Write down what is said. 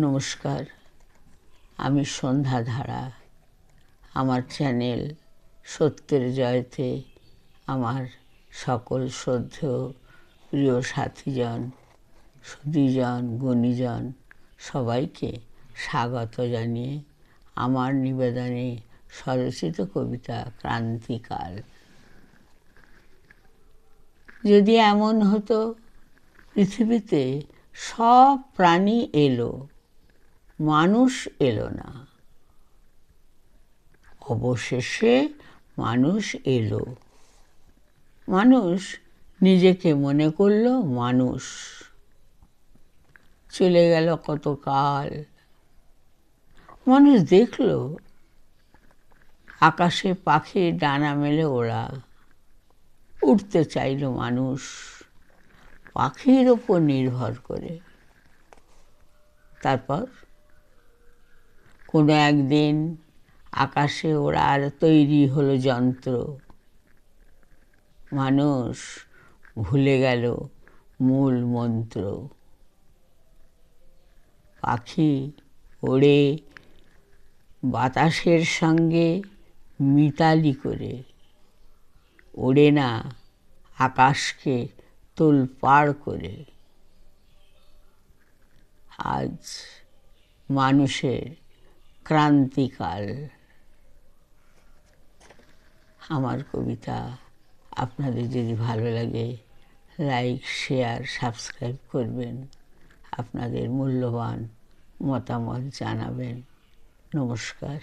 নমস্কার। আমি সন্ধ্যা ধারা আমার চ্যানেল সত্যের জয়তে আমার সকল শ্রদ্ধেয় প্রিয় সাথীজন সুদীজন গুণীজন সবাইকে স্বাগত জানিয়ে আমার নিবেদনে স্বরচিত কবিতা ক্রান্তিকাল। যদি এমন হতো, পৃথিবীতে সব প্রাণী এলো মানুষ এলো না। অবশেষে মানুষ এলো। মানুষ নিজেকে মনে করল মানুষ। চলে গেল কত কাল মানুষ দেখল আকাশে পাখির ডানা মেলে ওরা। উঠতে চাইল মানুষ। পাখির ওপর নির্ভর করে। তারপর কোনো একদিন আকাশে ওড়ার তৈরি হলো যন্ত্র। মানুষ ভুলে গেল মূল মন্ত্র। পাখি ওড়ে বাতাসের সঙ্গে মিতালি করে। ওড়ে না আকাশকে তোলপাড় করে। আজ মানুষের ক্রান্তিকাল। আমার কবিতা আপনাদের যদি ভালো লাগে লাইক শেয়ার সাবস্ক্রাইব করবেন। আপনাদের মূল্যবান মতামত জানাবেন। নমস্কার।